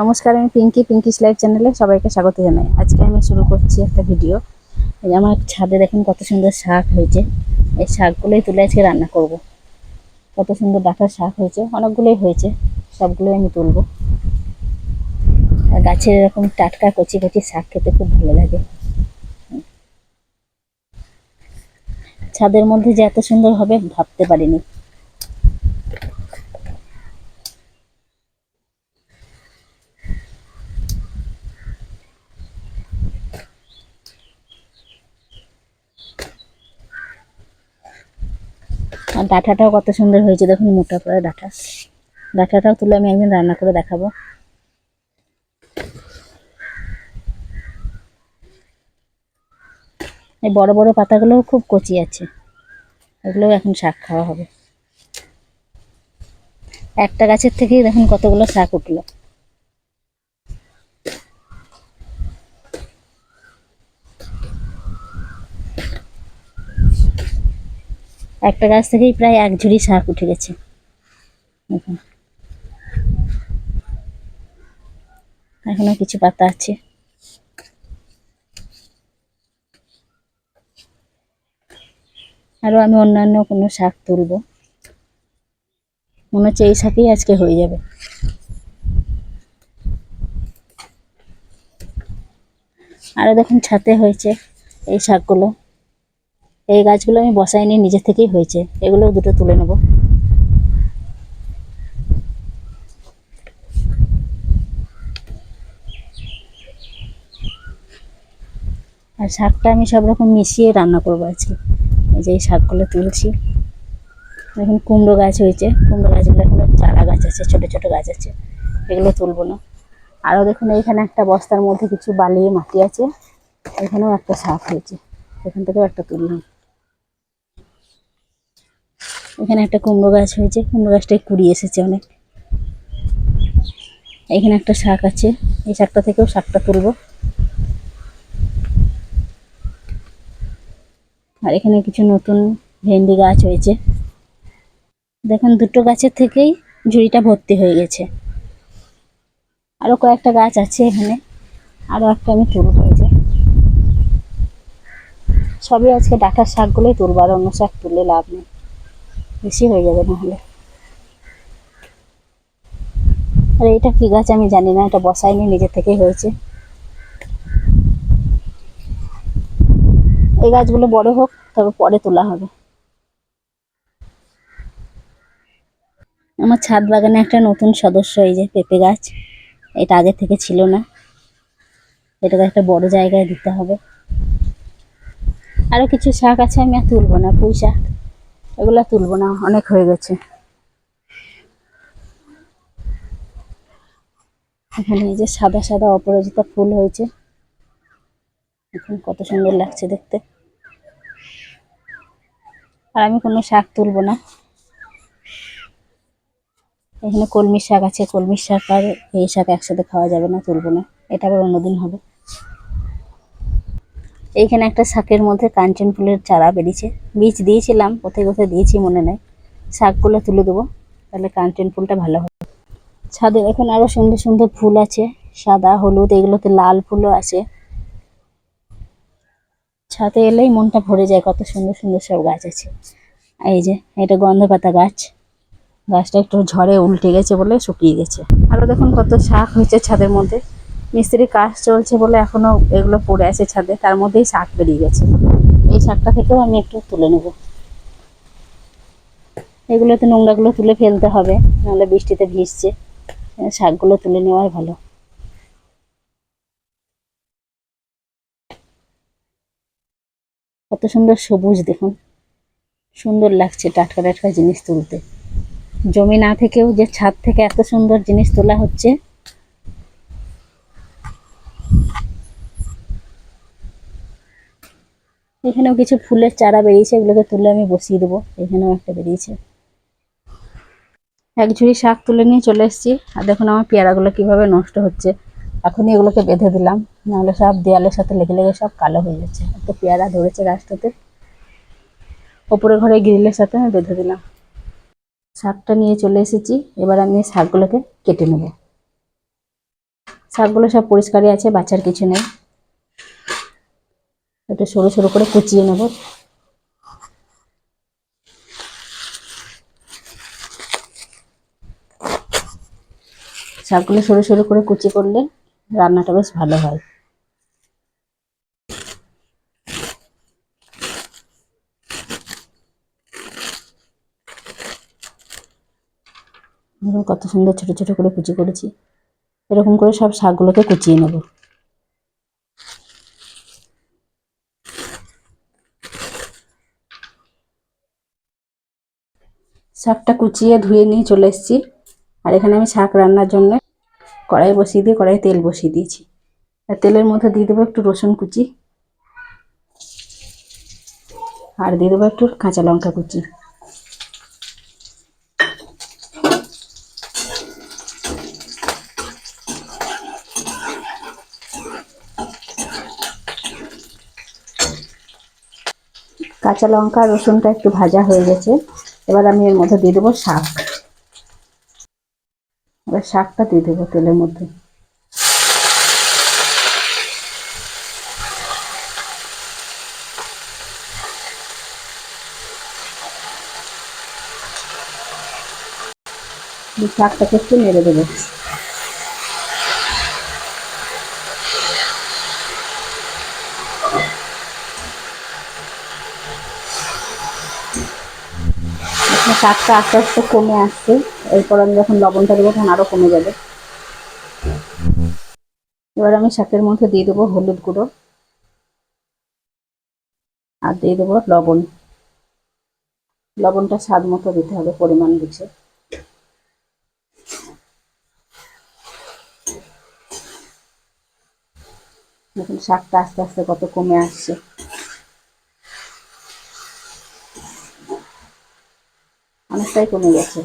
নমস্কার, আমি পিঙ্কি পিঙ্কিস লাইভ চ্যানেলে সবাইকে স্বাগত জানাই। আজকে আমি শুরু করছি একটা ভিডিও। আমার ছাদে দেখুন কত সুন্দর শাক হয়েছে। এই শাকগুলোই তুলে আজকে রান্না করব। কত সুন্দর ডাটার শাক হয়েছে। অনেকগুলোই হয়েছে। সবগুলোই আমি তুলবো। গাছের এরকম টাটকা কচি কচি শাক খেতে খুব ভালো লাগে। ছাদের মধ্যে যে এত সুন্দর হবে ভাবতে পারিনি। আর ডাঁটাটাও কত সুন্দর হয়েছে, দেখুন মোটা করে ডাঁটা। ডাঁটাটাও তুলে আমি একদিন রান্না করে দেখাবো। এই বড় বড় পাতাগুলোও খুব কচি আছে। এগুলোও এখন শাক খাওয়া হবে। একটা গাছের থেকেই দেখুন কতগুলো শাক উঠল। একটা গাছ থেকেই প্রায় এক ঝুড়ি শাক উঠে গেছে। এখনও কিছু পাতা আছে। আরও আমি অন্যান্য কোনো শাক তুলবো। মনে হচ্ছে এই শাকই আজকে হয়ে যাবে। আরও দেখুন, ছাতে হয়েছে এই শাকগুলো। এই গাছগুলো আমি বসাইনি নিজে থেকেই হয়েছে। এগুলো দুটো তুলে নেব। আর শাকটা আমি সব রকম মিশিয়ে রান্না করব আজকে। এই যে এই শাকগুলো তুলছি। এখন কুমড়ো গাছ হয়েছে। কুমড়ো গাছগুলো এখনও চারা গাছ আছে, ছোট ছোট গাছ আছে। এগুলো তুলবো না। আরও দেখুন, এইখানে একটা বস্তার মধ্যে কিছু বালি মাটি আছে। এখানেও একটা শাক হয়েছে। এখান থেকেও একটা তুললাম। এখানে একটা কুমড়ো গাছ হয়েছে। কুমড়ো গাছটায় কুড়ি এসেছে অনেক। এখানে একটা শাক আছে। এই শাকটা থেকেও শাকটা তুলবো। আর এখানে কিছু নতুন ভেন্ডি গাছ হয়েছে। দেখুন, দুটো গাছের থেকেই ঝুড়িটা ভর্তি হয়ে গেছে। আরও কয়েকটা গাছ আছে এখানে। আরও একটা আমি তুলবো যে। সবই আজকে ডাটার শাকগুলোই তুলবো, আর অন্য শাক তুললে লাভ নেই। বেশি হয়ে যাবে নাহলে। আর, এটা কি গাছ আমি জানি না, এটা বসাইনি নিজে থেকেই হয়েছে। এই গাছগুলো বড় হোক, তবে পরে তোলা হবে। আমার ছাদ বাগানে একটা নতুন সদস্য, এই যে পেঁপে গাছ, এটা আগে থেকে ছিল না। এটাকে একটা বড় জায়গায় দিতে হবে। আরও কিছু শাক আছে, আমি আর তুলবো না, পুঁই শাক। এগুলো তুলবো না, অনেক হয়ে গেছে। এখানে এই যে সাদা সাদা অপরাজিতা ফুল হয়েছে। এখন কত সুন্দর লাগছে দেখতে। আর আমি কোনো শাক তুলবো না। এখানে কলমির শাক আছে, কলমির শাক আর এই শাক একসাথে খাওয়া যাবে না, তুলবো না। এটা আবার অন্যদিন হবে। এইখানে একটা শাকের মধ্যে কাঞ্চন ফুলের চারা বেরিয়েছে। বীজ দিয়েছিলাম, কোথায় কোথায় দিয়েছি মনে নেই। শাকগুলো তুলে দেবো, তাহলে কাঞ্চন ফুলটা ভালো হবে। ছাদে এখন আরও সুন্দর সুন্দর ফুল আছে, সাদা, হলুদ, এগুলোতে লাল ফুলও আছে। ছাদে এলেই মনটা ভরে যায় কত সুন্দর সুন্দর সব গাছ আছে। এই যে, এটা গন্ধ পাতা গাছ। গাছটা একটু ঝড়ে উল্টে গেছে বলে শুকিয়ে গেছে। আরও দেখুন কত শাক হয়েছে ছাদের মধ্যে। মিস্ত্রি কাজ চলছে বলে এখনও এগুলো পড়ে আছে ছাদে, তার মধ্যেই শাক বেরিয়ে গেছে। এই শাকটা থেকেও আমি একটু তুলে নেব। এগুলোতে নোংরাগুলো তুলে ফেলতে হবে, নাহলে বৃষ্টিতে ভিজছে। শাকগুলো তুলে নেওয়াই ভালো। কত সুন্দর সবুজ দেখুন। সুন্দর লাগছে টাটকা টাটকা জিনিস তুলতে। জমি না থেকেও যে ছাদ থেকে এত সুন্দর জিনিস তোলা হচ্ছে এখানেও কিছু ফুলের চারা বেরিয়েছে, এগুলোকে তুলে আমি বসিয়ে দেবো। এখানেও একটা বেরিয়েছে। এক ঝুড়ি শাক তুলে নিয়ে চলে এসেছি। আর দেখুন আমার পেয়ারাগুলো কীভাবে নষ্ট হচ্ছে। এখনই এগুলোকে বেঁধে দিলাম। নাহলে সব দেয়ালের সাথে লেগে লেগে সব কালো হয়ে যাচ্ছে। একটা পেয়ারা ধরেছে গাছটাতে। ওপরে ঘরে গ্রিলের সাথে আমি বেঁধে দিলাম। শাকটা নিয়ে চলে এসেছি। এবার আমি শাকগুলোকে কেটে নেব। শাকগুলো সব পরিষ্কারই আছে বাচ্চার কিছু নেই। একটু সরু সরু করে কুচিয়ে নেব। শাকগুলো সরু সরু করে কুচি করলে রান্নাটা বেশ ভালো হয়। কত সুন্দর ছোট ছোট করে কুচি করেছি। এরকম করে সব শাকগুলোকে কুচিয়ে নেব। শাকটা কুচিয়ে ধুয়ে নিয়ে চলে এসেছি। আর এখানে আমি শাক রান্নার জন্য কড়াই বসিয়ে দিয়ে কড়াই তেল বসিয়ে দিয়েছি। আর তেলের মধ্যে দিয়ে দেবো একটু রসুন কুচি। আর দিয়ে দেবো একটু কাঁচা লঙ্কা কুচি। কাঁচা লঙ্কা রসুনটা একটু ভাজা হয়ে গেছে। এবার আমি এর মধ্যে দিয়ে দেবো শাক। এবার শাকটা দিয়ে দেবো তেলের মধ্যে। শাকটাকে একটু নেড়ে দেবো। শাকটা আস্তে আস্তে কমে আসছে। এরপর আমি যখন লবণটা দেবো তখন আরও কমে যাবে। এবার আমি শাকের মধ্যে দিয়ে দেবো হলুদ গুঁড়ো আর দিয়ে দেবো লবণ। লবণটা স্বাদ মতো দিতে হবে পরিমাণ বুঝে। দেখুন, শাকটা আস্তে আস্তে কত কমে আসছে। অনেকটাই কমে গেছে।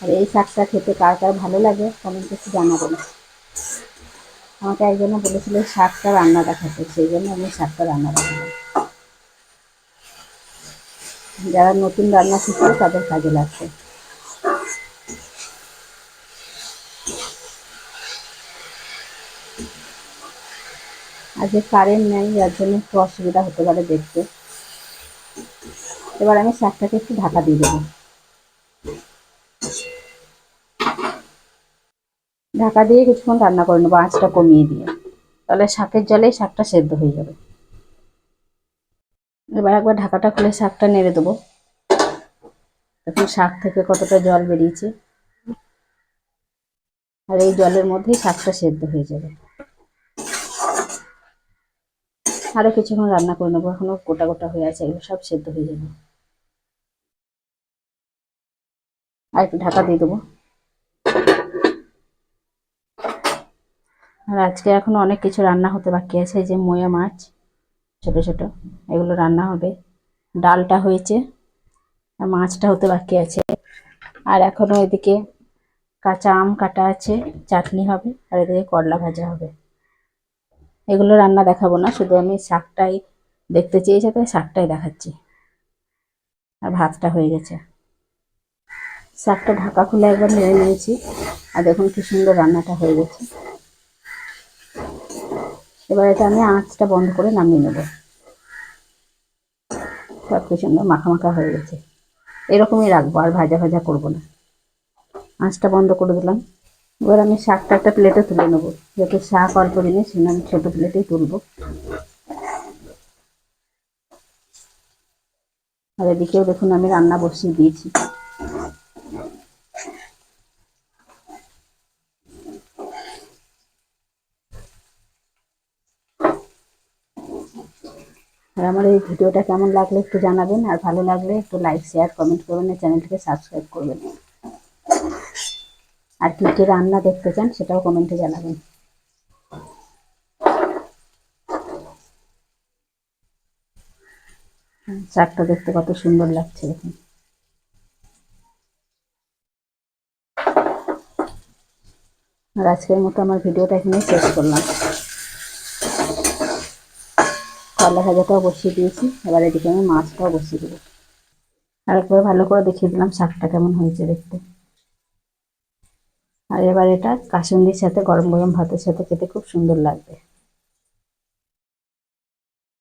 আর এই শাকটা খেতে কার কার ভালো লাগে কমেন্ট একটু জানাবেন আমাকে একজনে বলেছিল শাকটা রান্না দেখাতে, সেই জন্য আমি শাকটা রান্না দেখালাম। যারা নতুন রান্না শিখছে তাদের কাজে লাগবে। আজকে কারেন্ট নেই, যার জন্য একটু অসুবিধা হতে পারে দেখতে। এবার আমি শাকটাকে একটু ঢাকা দিয়ে দেবো। ঢাকা দিয়ে কিছুক্ষণ রান্না করে নেব, আঁচটা কমিয়ে দিয়ে। তাহলে শাকের জলেই শাকটা সেদ্ধ হয়ে যাবে। এবার একবার ঢাকাটা খুলে শাকটা নেড়ে দেবো। এখন শাক থেকে কতটা জল বেরিয়েছে। আর এই জলের মধ্যেই শাকটা সেদ্ধ হয়ে যাবে। আরও কিছুক্ষণ রান্না করে নেব, এখনও গোটা গোটা হয়ে আছে, এগুলো সব সেদ্ধ হয়ে যাবে। আর একটু ঢাকা দিয়ে দেবো। আর আজকে এখনও অনেক কিছু রান্না হতে বাকি আছে যে মোয়া মাছ, ছোট ছোট, এগুলো রান্না হবে। ডালটা হয়েছে, আর মাছটা হতে বাকি আছে। আর এখনও এদিকে কাঁচা আম কাটা আছে, চাটনি হবে, আর এদিকে করলা ভাজা হবে। এগুলো রান্না দেখাবো না, শুধু আমি শাকটাই দেখতে চেয়েছি, তাই শাকটাই দেখাচ্ছি। আর ভাতটা হয়ে গেছে। শাকটা ঢাকা খুলে একবার নেড়ে নিয়েছি, আর দেখুন কি সুন্দর রান্নাটা হয়ে গেছে। এবার এটা আমি আঁচটা বন্ধ করে নামিয়ে নেব। সব কি সুন্দর মাখা মাখা হয়ে গেছে। এরকমই রাখব, আর ভাজা ভাজা করব না। আঁচটা বন্ধ করে দিলাম। এবার আমি শাকটা একটা প্লেটে তুলে নেব। যেহেতু শাক অল্প জিনিস সেটা আমি ছোটো প্লেটেই তুলবো। আর এদিকেও দেখুন আমি রান্না বসিয়ে দিয়েছি। আর আমার এই ভিডিওটা কেমন লাগলে একটু জানাবেন, আর ভালো লাগলে একটু লাইক শেয়ার কমেন্ট করবেন, চ্যানেলটিকে সাবস্ক্রাইব করবেন। আর কী কী রান্না দেখতে চান সেটাও কমেন্টে জানাবেন। হুম, শাকটা দেখতে কত সুন্দর লাগছে দেখুন। আর আজকের মতো আমার ভিডিওটা এখানে শেষ করলাম। করলা ভাজাটাও বসিয়ে দিয়েছি এবার এদিকে আমি মাছটাও বসিয়ে দেবো। আরেকবার ভালো করে দেখিয়ে দিলাম শাকটা কেমন হয়েছে দেখতে। আর এবার এটা কাসুন্দির সাথে গরম গরম ভাতের সাথে খেতে খুব সুন্দর লাগবে।